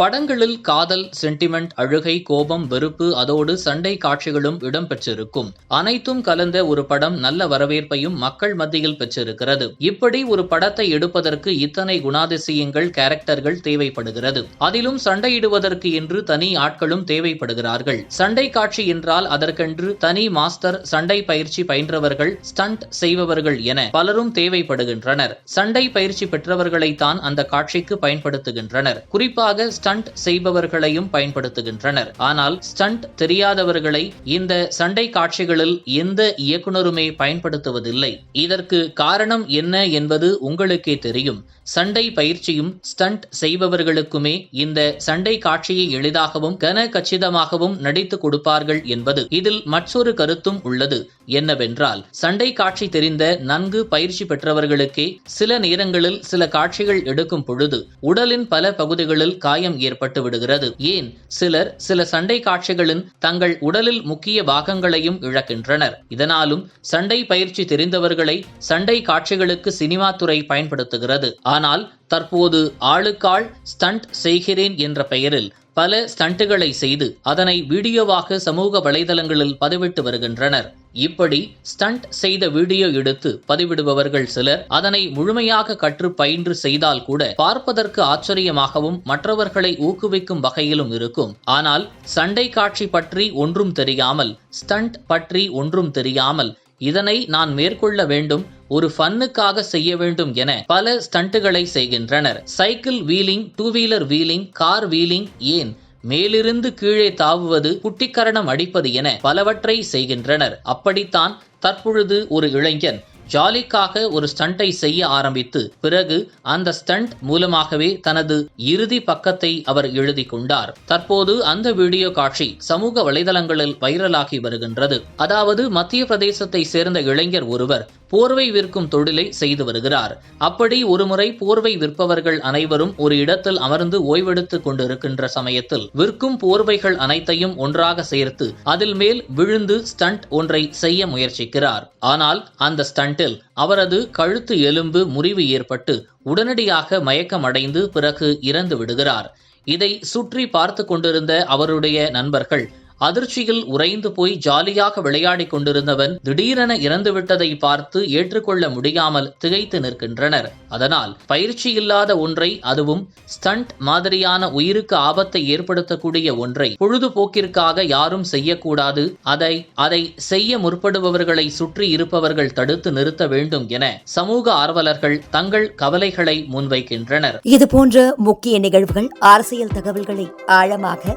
படங்களில் காதல் சென்டிமெண்ட் அழுகை கோபம் வெறுப்பு அதோடு சண்டை காட்சிகளும் இடம்பெற்றிருக்கும். அனைத்தும் கலந்த ஒரு படம் நல்ல வரவேற்பையும் மக்கள் மத்தியில் பெற்றிருக்கிறது. இப்படி ஒரு படத்தை எடுப்பதற்கு இத்தனை குணாதிசயங்கள் கேரக்டர்கள் தேவைப்படுகிறது. அதிலும் சண்டையிடுவதற்கு என்று தனி ஆட்களும் தேவைப்படுகிறார்கள். சண்டை காட்சி என்றால் அதற்கென்று தனி மாஸ்டர் சண்டை பயிற்சி பயின்றவர்கள் ஸ்டண்ட் செய்பவர்கள் என பலரும் தேவைப்படுகின்றனர். சண்டை பயிற்சி பெற்றவர்களைத்தான் அந்த காட்சிக்கு பயன்படுத்துகின்றனர். குறிப்பாக ஸ்டண்ட் செய்பவர்களையும் பயன்படுத்துகின்றனர். ஆனால் ஸ்டண்ட் தெரியாதவர்களை இந்த சண்டை காட்சிகளில் எந்த இயக்குனருமே பயன்படுத்துவதில்லை. இதற்கு காரணம் என்ன என்பது உங்களுக்கே தெரியும். சண்டை பயிற்சியும் ஸ்டண்ட் செய்பவர்களுக்குமே இந்த சண்டை காட்சியை எளிதாகவும் கன கச்சிதமாகவும் நடித்து கொடுப்பார்கள் என்பது இதில் மற்றொரு கருத்தும் உள்ளது. என்னவென்றால் சண்டை காட்சி தெரிந்த நன்கு பயிற்சி பெற்றவர்களுக்கே சில நேரங்களில் சில காட்சிகள் எடுக்கும் பொழுது உடலின் பல பகுதிகளில் காயம் ஏற்பட்டு விடுகிறது. ஏன்? சிலர் சில சண்டை காட்சிகளின் தங்கள் உடலில் முக்கிய பாகங்களையும் இழக்கின்றனர். இதனாலும் சண்டை பயிற்சி தெரிந்தவர்களை சண்டை காட்சிகளுக்கு சினிமா துறை பயன்படுத்துகிறது. ஆனால் தற்போது ஆளுக்காள் ஸ்டண்ட் செய்கிறேன் என்ற பெயரில் பல ஸ்டண்ட்டுகளை செய்து அதனை வீடியோவாக சமூக வலைதளங்களில் பதிவிட்டு வருகின்றனர். இப்படி ஸ்டண்ட் செய்த வீடியோ எடுத்து பதிவிடுபவர்கள் சிலர் அதனை முழுமையாக கற்று பயின்று செய்தால் கூட பார்ப்பதற்கு ஆச்சரியமாகவும் மற்றவர்களை ஊக்குவிக்கும் வகையிலும் இருக்கும். ஆனால் சண்டை காட்சி பற்றி ஒன்றும் தெரியாமல் ஸ்டண்ட் பற்றி ஒன்றும் தெரியாமல் இதனை நான் மேற்கொள்ள வேண்டும் ஒரு ஃபன்னுக்காக செய்ய வேண்டும் என பல ஸ்டண்ட்டுகளை செய்கின்றனர். Cycle wheeling two wheeler wheeling car wheeling ஏன் மேலிருந்து கீழே தாவுவது குட்டிக்கரணம் அடிப்பது என பலவற்றை செய்கின்றனர். அப்படித்தான் தற்பொழுது ஒரு இளைஞன் ஜாலிக்காக ஒரு ஸ்டண்டை செய்ய ஆரம்பித்து பிறகு அந்த ஸ்டண்ட் மூலமாகவே தனது இறுதி பக்கத்தை அவர் எழுதி கொண்டார். தற்போது அந்த வீடியோ காட்சி சமூக வலைதளங்களில் வைரலாகி வருகின்றது. அதாவது மத்திய பிரதேசத்தை சேர்ந்த இளைஞர் ஒருவர் போர்வை விற்கும் தொழிலை செய்து வருகிறார். அப்படி ஒருமுறை போர்வை விற்பவர்கள் அனைவரும் ஒரு இடத்தில் அமர்ந்து ஓய்வெடுத்துக் கொண்டிருக்கின்ற சமயத்தில் விற்கும் போர்வைகள் அனைத்தையும் ஒன்றாக சேர்த்து அதில் மேல் விழுந்து ஸ்டண்ட் ஒன்றை செய்ய முயற்சிக்கிறார். ஆனால் அந்த ஸ்டண்டில் அவரது கழுத்து எலும்பு முறிவு ஏற்பட்டு உடனடியாக மயக்கமடைந்து பிறகு இறந்து விடுகிறார். இதை சுற்றி பார்த்து கொண்டிருந்த அவருடைய நண்பர்கள் அதிர்ச்சியில் உறைந்து போய் ஜாலியாக விளையாடிக் கொண்டிருந்தவன் திடீரென இறந்துவிட்டதை பார்த்து ஏற்றுக்கொள்ள முடியாமல் திகைத்து நிற்கின்றனர். அதனால் பயிற்சி இல்லாத ஒன்றை அதுவும் ஸ்டண்ட் மாதிரியான உயிருக்கு ஆபத்தை ஏற்படுத்தக்கூடிய ஒன்றை பொழுதுபோக்கிற்காக யாரும் செய்யக்கூடாது. அதை அதை செய்ய முற்படுபவர்களை சுற்றி இருப்பவர்கள் தடுத்து நிறுத்த வேண்டும் என சமூக ஆர்வலர்கள் தங்கள் கவலைகளை முன்வைக்கின்றனர். இதுபோன்ற முக்கிய நிகழ்வுகள் அரசியல் தகவல்களை ஆழமாக